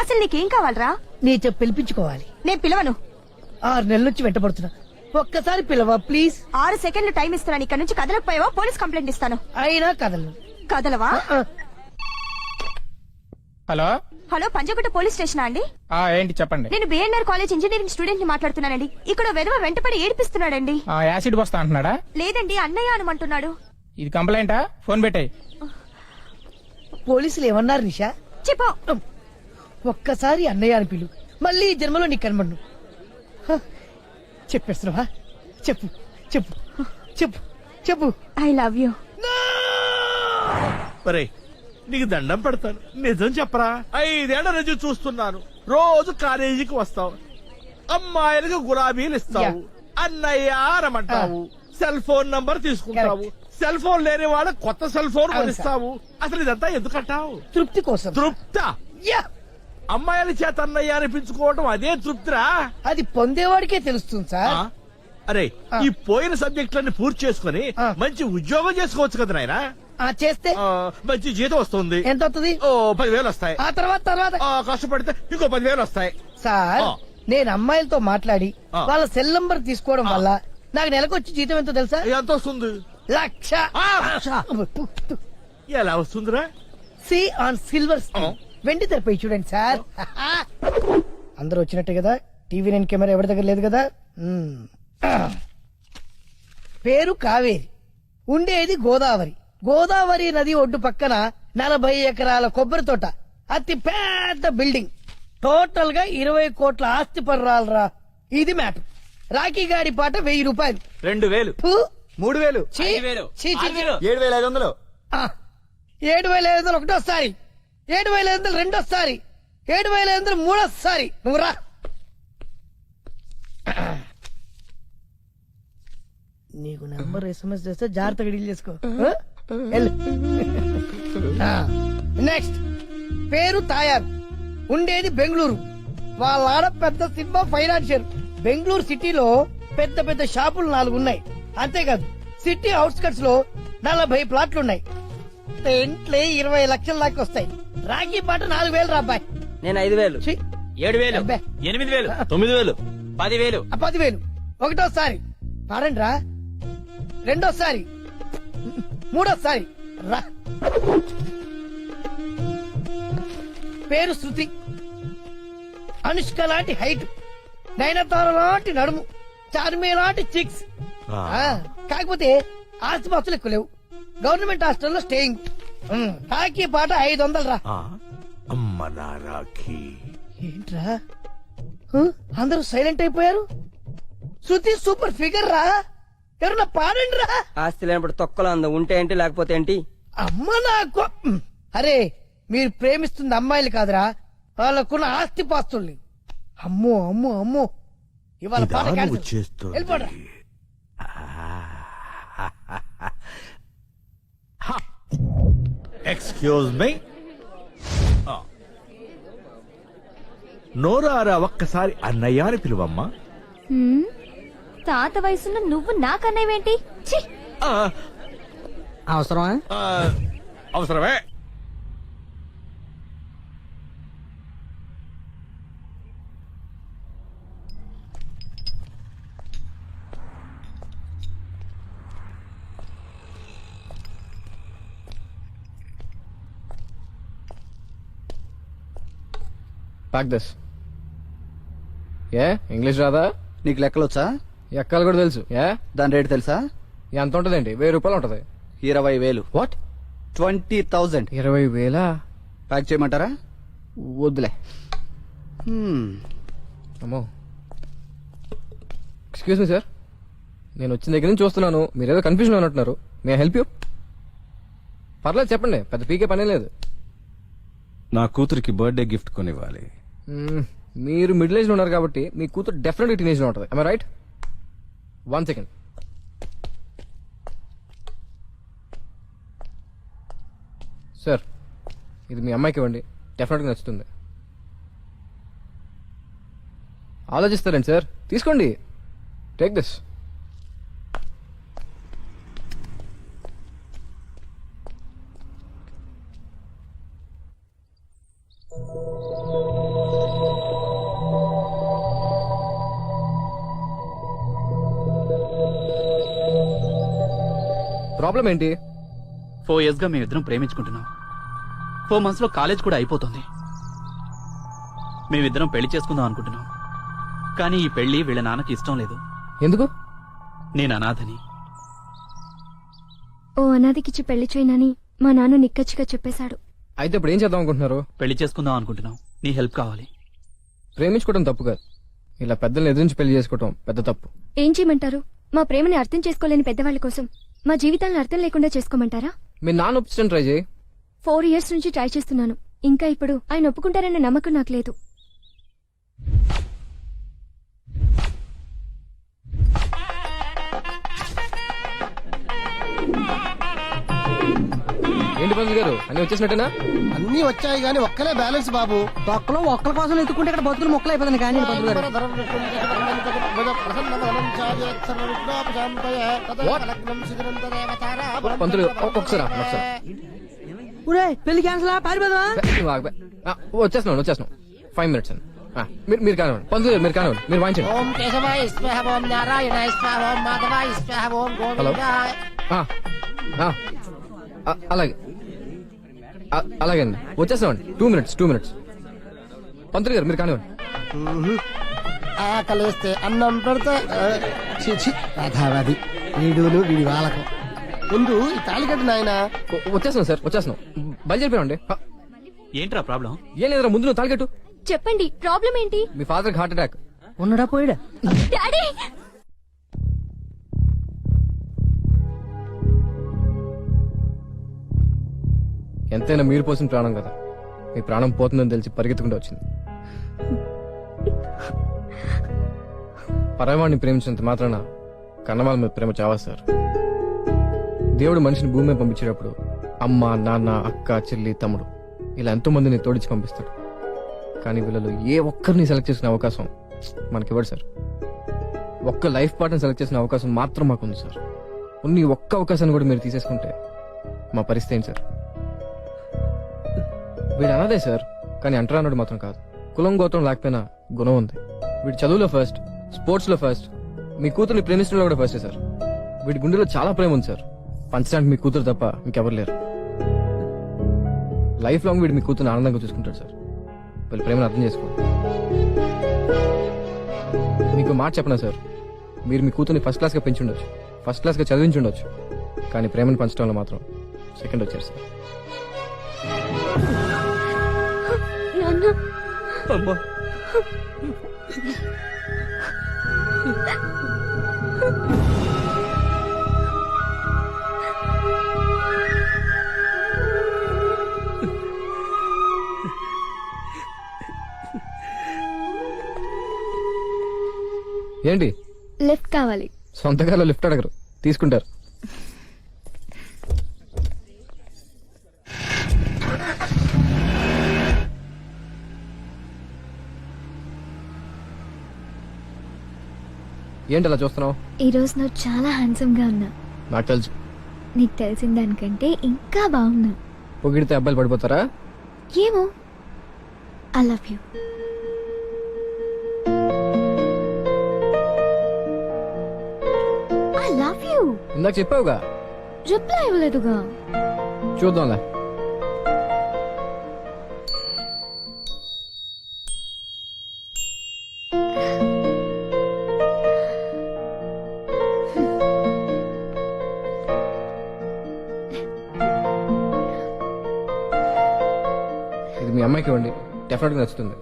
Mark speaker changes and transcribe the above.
Speaker 1: అసలు నీకేం కావాలరా?
Speaker 2: నీ చెప్పు పిలిపించుకోవాలి.
Speaker 1: నేను పిలవను.
Speaker 2: ఆరు నెలల నుంచి వెంటబడుతున్నా. ఒక్కసారి పిలవా ప్లీజ్?
Speaker 1: ఆరు సెకండ్లు టైం ఇస్తున్నాను ఇక్కడ నుంచి కదలకపోయావా? పోలీస్ కంప్లైంట్ ఇస్తాను.
Speaker 2: అయినా కదలను.
Speaker 1: కదలవా?
Speaker 2: ఆ,
Speaker 3: hello?
Speaker 1: Hello Panjagutta police station అండి?
Speaker 3: ఆ ఏంటి చెప్పండి.
Speaker 1: నేను బిఎన్ఆర్ కాలేజ్ ఇంజనీరింగ్ స్టూడెంట్ని మాట్లాడుతున్నానండి. ఇక్కడ వెధవ వెంటపడి ఏడిపిస్తున్నాడండి.
Speaker 3: ఆ యాసిడ్ వస్తా అంటున్నాడా?
Speaker 1: లేదండి అన్నయ్య అనమంటున్నాడు.
Speaker 3: ఇది కంప్లైంటా? ఫోన్ పెట్టాయి.
Speaker 2: పోలీసులు ఏమన్నారు నిషా?
Speaker 1: చెప్పు.
Speaker 2: ఒక్కసారి అన్నయ్య అని పిలు. మళ్ళీ ఈ జన్మలో నీకు కనబడు చెప్పేస్తున్నావా? చెప్పు చెప్పు చెప్పు చెప్పు.
Speaker 1: I love you.
Speaker 4: ఒరే నీకు దండం పెడతాను. నిజం చెప్పరా? ఐదేళ్ళ నుంచి చూస్తున్నాను. రోజు కాలేజీకి వస్తావు. అమ్మాయిలకు గులాబీలు ఇస్తావు. అన్నయ్య రమ్మంటావు సెల్ ఫోన్ నంబర్ తీసుకుంటావు. సెల్ ఫోన్ లేని వాళ్ళకి కొత్త సెల్ ఫోన్ కొనిస్తావు. అసలు ఇదంతా ఎందుకంటావు?
Speaker 2: తృప్తి కోసం.
Speaker 4: తృప్త?
Speaker 2: యా.
Speaker 4: అమ్మాయిల చేత అన్నయ్య అనిపించుకోవటం అదే తృప్తిరా?
Speaker 2: అది పొందేవాడికే తెలుస్తుంది సార్?
Speaker 4: అరే ఈ పోయిన సబ్జెక్టులన్నీ పూర్తి చేసుకుని. మంచి ఉద్యోగం చేసుకోవచ్చు కదా నాయనా?
Speaker 2: ఆ చేస్తే?
Speaker 4: మంచి జీతం వస్తుంది.
Speaker 2: ఎంత అవుతుంది
Speaker 4: ఓ పదివేలు వస్తాయి.
Speaker 2: ఆ తర్వాత తర్వాత.
Speaker 4: ఆ, కష్టపడితే ఇంకో పదివేలు వస్తాయి.
Speaker 2: సార్. నేను అమ్మాయిలతో మాట్లాడి. వాళ్ళ సెల్ నంబర్ తీసుకోవడం వల్ల నాకు నెలకు వచ్చి జీతం ఎంతో తెలుసా?
Speaker 4: ఎంత వస్తుంది?
Speaker 2: లక్ష.
Speaker 4: ఆ, ఎలా వస్తుందిరా?
Speaker 2: See on silver. వెండి తెరపై చూడండి సార్. అందరూ వచ్చినట్టే కదా? టీవీ నేను కెమెరా ఎవరి దగ్గర లేదు కదా? మ్మ్. పేరు కావేరి. ఉండేది గోదావరి. గోదావరి నది ఒడ్డు పక్కన నలభై ఎకరాల కొబ్బరి తోట. అతి పెద్ద బిల్డింగ్. టోటల్గా ఇరవై కోట్ల ఆస్తి పర్రాలరా. ఇది మ్యాటర్ రాఖీ గాడి పాట వెయ్యి రూపాయలు.
Speaker 5: రెండు వేలు.
Speaker 2: ఫు,
Speaker 5: మూడు వేలు.
Speaker 2: ఛీ, ఛీ, ఛీ, ఛీ.
Speaker 5: ఏడు వేల ఐదు వందలు.
Speaker 2: ఆ, ఏడు వేల ఐదు వందలు ఒకటోసారి. ఏడు వేల ఐదు వందలు రెండోసారి. ఏడు వేల ఐదు వందలు మూడోసారి. నువ్వు రా. నీకు నెంబర్ ఎస్ఎంఎస్ చేస్తే జాగ్రత్తగా డీల్ చేసుకో. నెక్స్ట్ పేరు తాయారు. ఉండేది బెంగళూరు. వాళ్ళ ఆడ పెద్ద సినిమా ఫైనాన్షియర్ బెంగళూరు సిటీలో పెద్ద పెద్ద షాపులు నాలుగు ఉన్నాయి అంతేకాదు సిటీ అవుట్స్కట్స్లో నలభై ప్లాట్లు ఉన్నాయి రెంట్లే ఇరవై లక్షల దాకా వస్తాయి. రాఖీ పాట నాలుగు వేలు రాబాయ్
Speaker 5: నేను ఐదు వేలు. ఏడు వేలు.
Speaker 2: అబ్బే.
Speaker 5: ఎనిమిది వేలు. తొమ్మిది వేలు. పది వేలు
Speaker 2: పదివేలు. ఒకటోసారి. పాడండి రా రెండోసారి. మూడోసారి. రా. పేరు శృతి. అనుష్క లాంటి హైట్. నయనతార లాంటి నడుము. చార్మే లాంటి చిక్స్. ఆ, కాకపోతే ఆస్తిపాస్తులు ఎక్కువ లేవు. గవర్నమెంట్ హాస్టల్లో స్టేయింగ్. రాఖీ పాట ఐదు వందలు రా
Speaker 4: అమ్మ నా రాఖీ.
Speaker 2: ఏంట్రా? హ? అందరూ సైలెంట్ అయిపోయారు? శృతి సూపర్ ఫిగర్ రా. ఎవరన్నా పాడండి రా
Speaker 5: ఆస్తి లేనప్పుడు తొక్కలో అందం ఉంటే ఏంటి లేకపోతే ఏంటి?
Speaker 2: అమ్మ నాకు. అరే మీరు ప్రేమిస్తుంది అమ్మాయిలు కాదురా. వాళ్ళకున్న ఆస్తి పాస్తుల్ని. అమ్మో అమ్మో అమ్మో. ఇవాళ పాట
Speaker 4: ఇదా ఎక్స్క్యూజ్ మీ నోరారా ఒక్కసారి అన్నయ్య అని పిలువమ్మా?
Speaker 1: తాత వయసున్న నువ్వు నాకన్నయ్యేంటి
Speaker 5: అవసరమా?
Speaker 4: అవసరమే.
Speaker 6: ప్యాక్ దిస్ ఏ ఇంగ్లీష్ రాదా?
Speaker 7: నీకు లెక్కలు వచ్చా?
Speaker 6: ఎక్కాలు కూడా తెలుసు. ఏ
Speaker 7: దాని రేటు తెలుసా?
Speaker 6: ఎంత ఉంటదేంటి? వెయ్యి రూపాయలు ఉంటది.
Speaker 7: ఇరవై వేలు.
Speaker 6: What
Speaker 7: twenty thousand.
Speaker 6: ఇరవై వేలా?
Speaker 7: ప్యాక్ చేయమంటారా?
Speaker 6: వద్దులే.
Speaker 7: హ్మ్.
Speaker 6: అమ్మో. ఎక్స్క్యూజ్ మీ సార్ నేను వచ్చిన దగ్గర నుంచి చూస్తున్నాను. మీరు ఏదో కన్ఫ్యూజన్ ఉన్నట్టున్నారు మే హెల్ప్ యూ పర్లేదు చెప్పండి. పెద్ద పీకే పని లేదు.
Speaker 8: నా కూతురికి బర్త్డే గిఫ్ట్ కొనివ్వాలి.
Speaker 6: మీరు మిడిల్ ఏజ్లో ఉన్నారు కాబట్టి మీ కూతురు డెఫినెట్గా టీనేజ్లో ఉంటుంది. I right one second sir ఇది మీ అమ్మాయికి ఇవ్వండి. డెఫినెట్గా నచ్చుతుంది. ఆలోచిస్తారండి సార్ తీసుకోండి. టేక్ దిస్ ప్రాబ్లం ఏంటి?
Speaker 9: ఫోర్ ఇయర్స్గా మేమిద్దరం ప్రేమించుకుంటున్నాం. ఫోర్ మంత్స్లో కాలేజ్ కూడా అయిపోతుంది. మేమిద్దరం పెళ్ళి చేసుకుందాం అనుకుంటున్నాం. కానీ ఈ పెళ్ళి వీళ్ళ నాన్నకి ఇష్టం లేదు.
Speaker 6: ఎందుకు?
Speaker 9: నేను అనాథని.
Speaker 10: ఓ అనాథకిచ్చి పెళ్ళి చేయనని మా నాన్న నిక్కచ్చిగా చెప్పేశాడు.
Speaker 6: అయితే ఇప్పుడు ఏం చేద్దాం అనుకుంటున్నారు?
Speaker 9: పెళ్ళి చేసుకుందాం అనుకుంటున్నాం. నీ హెల్ప్ కావాలి.
Speaker 6: ప్రేమించుకోవడం తప్పు కాదు. ఇలా పెద్దల్ని ఎదిరించి పెళ్ళి చేసుకోవడం పెద్ద తప్పు.
Speaker 10: ఏం చేయమంటారు? మా ప్రేమని అర్థం చేసుకోలేని పెద్దవాళ్ళ కోసం. మా జీవితాలను అర్థం లేకుండా చేసుకోమంటారా?
Speaker 6: మీ నాన్న ఒప్పించడం ట్రై చేయి.
Speaker 10: ఫోర్ ఇయర్స్ నుంచి ట్రై చేస్తున్నాను. ఇంకా ఇప్పుడు ఆయన ఒప్పుకుంటారన్న నమ్మకం నాకు లేదు.
Speaker 6: ఏంటి పంతులు గారు? అన్ని వచ్చేసినట్టేనా?
Speaker 5: అన్ని వచ్చాయి గానీ ఒక్కలే బ్యాలెన్స్ బాబు.
Speaker 11: తొక్కలో ఒక్కల కోసం ఎత్తుకుంటే ఇక్కడ బతుకులు మొక్కలు అయిపోతుంది కానీ పంతులు గారు?
Speaker 6: పంతులు ఒకసారి ఒకసారి
Speaker 11: పెళ్ళి క్యాన్సిల్ పారిపోదా
Speaker 6: వచ్చేస్తున్నాను వచ్చేస్తున్నాను ఫైవ్ మినిట్స్ అండి ఆ, మీరు మీరు కానివ్వండి. పంతులు గారు మీరు కానివ్వండి. మీరు వాయించండి.
Speaker 5: ఓం కేశవాయ స్వాహ ఓం నారాయణ స్వాహ ఓం మాధవాయ స్వాహ ఓం
Speaker 6: హలో.
Speaker 5: గోవిందాయ.
Speaker 6: ఆ, ఆ, ఆ, అలాగే. అలాగే అండి వచ్చేస్తామండి. టూ మినిట్స్ టూ మినిట్స్ పంతులు గారు మీరు కానివ్వండి.
Speaker 5: ఆకలేస్తే అన్నం పెడితే వీడును వీడి వాళ్ళకం ముందు ఈ తాళికట్టు నాయన.
Speaker 6: వ- వచ్చేస్తున్నాం సార్ వచ్చేస్తున్నాం. బయలుదేరిపోయామండి. ఆ,
Speaker 9: ఏంట్రా ప్రాబ్లం?
Speaker 6: ఏం లేదురా ముందు నువ్వు తాలికట్టు
Speaker 10: చెప్పండి ప్రాబ్లం ఏంటి?
Speaker 6: మీ ఫాదర్కి హార్ట్ అటాక్.
Speaker 11: ఉన్నడా పోయిడా?
Speaker 10: డాడీ!
Speaker 6: ఎంతైనా మీరు పోసిన ప్రాణం కదా. మీ ప్రాణం పోతుందని తెలిసి పరిగెత్తుకుంటూ వచ్చింది. పరవాడిని ప్రేమించినంత మాత్రాన కన్నవాళ్ళ మీద ప్రేమ చావా సార్. దేవుడు మనిషిని భూమి మీద పంపించేటప్పుడు అమ్మ నాన్న అక్క చెల్లి తమ్ముడు ఇలా ఎంతో మందిని తోడిచి పంపిస్తాడు. కానీ వీళ్ళలో ఏ ఒక్కరిని సెలెక్ట్ చేసిన అవకాశం మనకివ్వడు సార్. ఒక్క లైఫ్ పార్ట్నర్ సెలెక్ట్ చేసిన అవకాశం మాత్రం మాకుంది సార్. ఉన్ని ఒక్క అవకాశాన్ని కూడా మీరు తీసేసుకుంటే మా పరిస్థితి ఏంటి సార్? వీడు అన్నదే సార్ కానీ అంటరా అన్నాడు మాత్రం కాదు. కులం గోత్రం లేకపోయినా గుణం ఉంది. వీడి చదువులో ఫస్ట్ స్పోర్ట్స్లో ఫస్ట్ మీ కూతుర్ని ప్రేమించడంలో కూడా ఫస్టే సార్. వీడి గుండెలో చాలా ప్రేమ ఉంది సార్. పంచడానికి మీ కూతురు తప్ప ఇంకెవరు లేరు. లైఫ్ లాంగ్ వీడు మీ కూతురుని ఆనందంగా చూసుకుంటాడు సార్. వీళ్ళ ప్రేమను అర్థం చేసుకోండి. మీకు మాట చెప్పనా సార్? మీరు మీ కూతుర్ని ఫస్ట్ క్లాస్గా పెంచుండొచ్చు. ఫస్ట్ క్లాస్గా చదివించుండొచ్చు. కానీ ప్రేమను పంచడంలో మాత్రం సెకండ్ వచ్చారు సార్.
Speaker 10: నాన్న
Speaker 9: అమ్మా.
Speaker 6: ఏంటి?
Speaker 10: లెఫ్ట్ కావాలి.
Speaker 6: సొంతకాలో లిఫ్ట్ అడగరు. తీసుకుంటారు. ఏంటి అలా చూస్తున్నావు?
Speaker 10: ఈ రోజు నువ్వు చాలా హ్యాండ్సమ్గా ఉన్నా.
Speaker 6: నాకు తెలుసు.
Speaker 10: నీకు తెలిసిన దానికంటే ఇంకా బాగున్నా.
Speaker 6: పొగిడితే అబ్బాయిలు పడిపోతారా?
Speaker 10: ఏమో. I love you I love you
Speaker 6: ఇందాక చెప్పావుగా.
Speaker 10: రిప్లై ఇవ్వలేదుగా.
Speaker 6: చూద్దాంలే. అమ్మాయికి ఇవ్వండి. డెఫినెట్గా నచ్చుతుంది.